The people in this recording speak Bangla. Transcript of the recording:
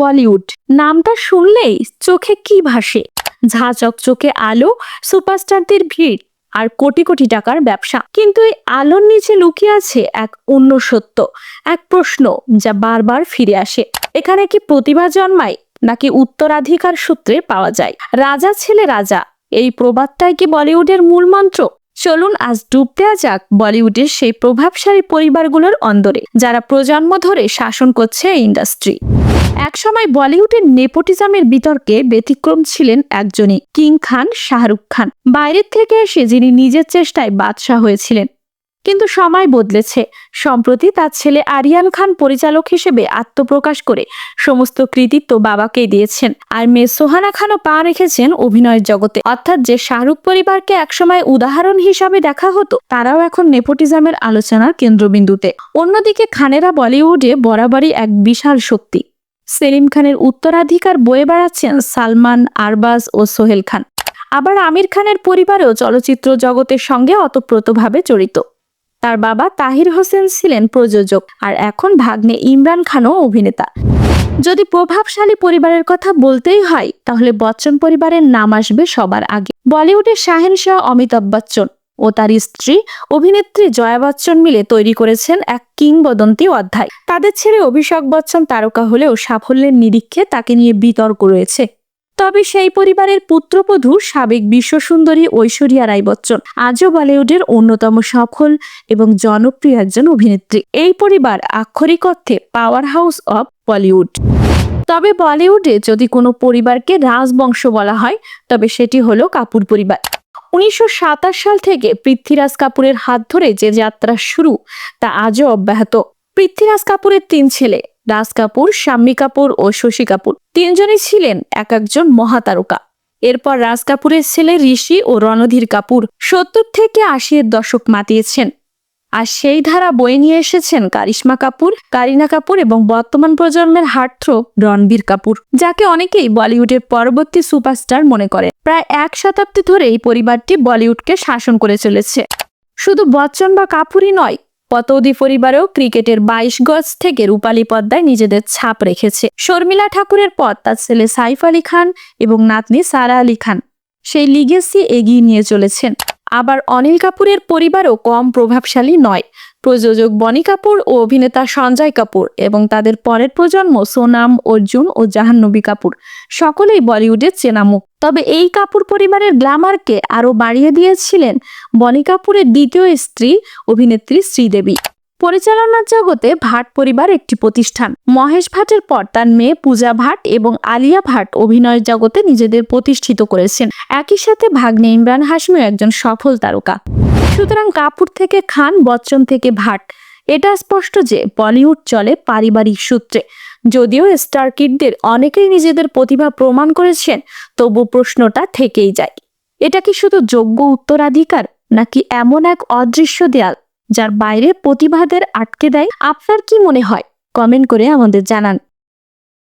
বলিউড। নামটা শুনলেই চোখে কি ভাসে? ঝা চকচকে আলো, সুপারস্টারদের ভিড় আর কোটি কোটি টাকার ব্যবসা। কিন্তু এই আলোর নিচে লুকিয়ে আছে এক অন্য সত্য, এক প্রশ্ন যা বারবার ফিরে আসে। এখানে কি প্রতিভা জন্মায় নাকি উত্তরাধিকার সূত্রে পাওয়া যায়? রাজা ছেলে রাজা, এই প্রবাদটাই কি বলিউডের মূল মন্ত্র চলুন আজ ডুব দেওয়া যাক বলিউডের সেই প্রভাবশালী পরিবারগুলোর অন্দরে, যারা প্রজন্ম ধরে শাসন করছে এই ইন্ডাস্ট্রি। একসময় বলিউডের নেপোটিজমের বিতর্কে ব্যতিক্রম ছিলেন একজনই, কিং খান শাহরুখ খান। বাইরের থেকে এসে যিনি নিজের চেষ্টায় বাদশাহ হয়েছিলেন কিন্তু সময় বদলেছে। সম্প্রতি তার ছেলে আরিয়ান খান পরিচালক হিসেবে আত্মপ্রকাশ করে সমস্ত কৃতিত্ব বাবাকেই দিয়েছেন। আর মেয়ে সোহানা খানও পা রেখেছেন অভিনয়ের জগতে। অর্থাৎ যে শাহরুখ পরিবারকে একসময় উদাহরণ হিসাবে দেখা হতো, তারাও এখন নেপোটিজমের আলোচনার কেন্দ্রবিন্দুতে। অন্যদিকে খানেরা বলিউডে বরাবরই এক বিশাল শক্তি। সেলিম খানের উত্তরাধিকার বয়ে বেড়াচ্ছেন সালমান, আরবাজ ও সোহেল খান। আবার আমির খানের পরিবারও চলচ্চিত্র জগতের সঙ্গে অতপ্রতভাবে জড়িত। তার বাবা তাহির হোসেন ছিলেন প্রযোজক, আর এখন ভাগ্নে ইমরান খানও অভিনেতা। যদি প্রভাবশালী পরিবারের কথা বলতেই হয়, তাহলে বচ্চন পরিবারের নাম আসবে সবার আগে। বলিউডের শাহেনশাহ অমিতাভ বচ্চন ও তার স্ত্রী অভিনেত্রী জয়া বচ্চন মিলে তৈরি করেছেন এক কিংবদন্তি অধ্যায়। তাদের ছেড়ে অভিষেক বচ্চন তারকা হলেও সাফল্যের নিরীক্ষে তাকে নিয়ে বিতর্ক রয়েছে। তবে সেই পরিবারের পুত্রবধূ সাবেক বিশ্বসুন্দরী ঐশ্বরিয়া রায় বচ্চন আজও বলিউডের অন্যতম সফল এবং জনপ্রিয় একজন অভিনেত্রী। এই পরিবার আক্ষরিক অর্থে পাওয়ার হাউস অব বলিউড। তবে বলিউডে যদি কোনো পরিবারকে রাজবংশ বলা হয়, তবে সেটি হলো কাপুর পরিবার। উনিশশো সাতাশ সাল থেকে পৃথ্বীরাজ কাপুরের হাত ধরে যে যাত্রা শুরু, তা আজও অব্যাহত। পৃথ্বীরাজ কাপুরের তিন ছেলে, রাজ কাপুর, শাম্মী কাপুর ও শশী কাপুর। তিনজনই ছিলেন এক একজন মহাতারকা। এরপর রাজ কাপুরের ছেলে ঋষি ও রণধীর কাপুর সত্তর থেকে আশির দশক মাতিয়েছেন। আর সেই ধারা বয়ে নিয়ে এসেছেন কারিশ্মা কাপুর, কারিনা কাপুর এবং বর্তমান প্রজন্মের হার্টথ্রো রণবীর কাপুর, যাকে অনেকেই বলিউডের পরবর্তী সুপারস্টার মনে করে। প্রায় এক শতাব্দী ধরে এই পরিবারটি বলিউডকে শাসন করে চলেছে। শুধু বচ্চন বা কাপুরই নয় পতৌদি পরিবারেও ক্রিকেটের বাইশ গজ থেকে রূপালী পদ্মায় নিজেদের ছাপ রেখেছে। শর্মিলা ঠাকুরের পদ তার ছেলে সাইফ আলী খান এবং নাতনি সারা আলী খান। সেই লিগেসি এগিয়ে নিয়ে চলেছেন। আবার অনিল কাপুরের পরিবারও কম প্রভাবশালী নয়। প্রযোজক বনি কাপুর ও অভিনেতা সঞ্জয় কাপুর এবং তাদের পরের প্রজন্ম সোনাম, অর্জুন ও জাহান্নবী কাপুর। সকলেই বলিউডের চেনামুখ। তবে এই কাপুর পরিবারের গ্ল্যামারকে আরও বাড়িয়ে দিয়েছিলেন বনি কাপুরের দ্বিতীয় স্ত্রী, অভিনেত্রী শ্রীদেবী। পরিচালনার জগতে ভাট পরিবার একটি প্রতিষ্ঠান। মহেশ ভাটের পর তার মেয়ে পূজা ভাট এবং আলিয়া ভাট অভিনয়ের জগতে নিজেদের প্রতিষ্ঠিত করেছেন। একই সাথে ভাগ্নে ইমরান হাসমিও একজন সফল তারকা। সুতরাং কাপুর থেকে খান, বচ্চন থেকে ভাট। এটা স্পষ্ট যে বলিউড চলে পারিবারিক সূত্রে। যদিও স্টার কিডদের অনেকেই নিজেদের প্রতিভা প্রমাণ করেছেন, তবু প্রশ্নটা থেকেই যায়। এটা কি শুধু যোগ্য উত্তরাধিকার, নাকি এমন এক অদৃশ্য দেয়াল? যার বাইরে প্রতিভাদের আটকে দেয়। আপনার কি মনে হয়? কমেন্ট করে আমাদের জানান।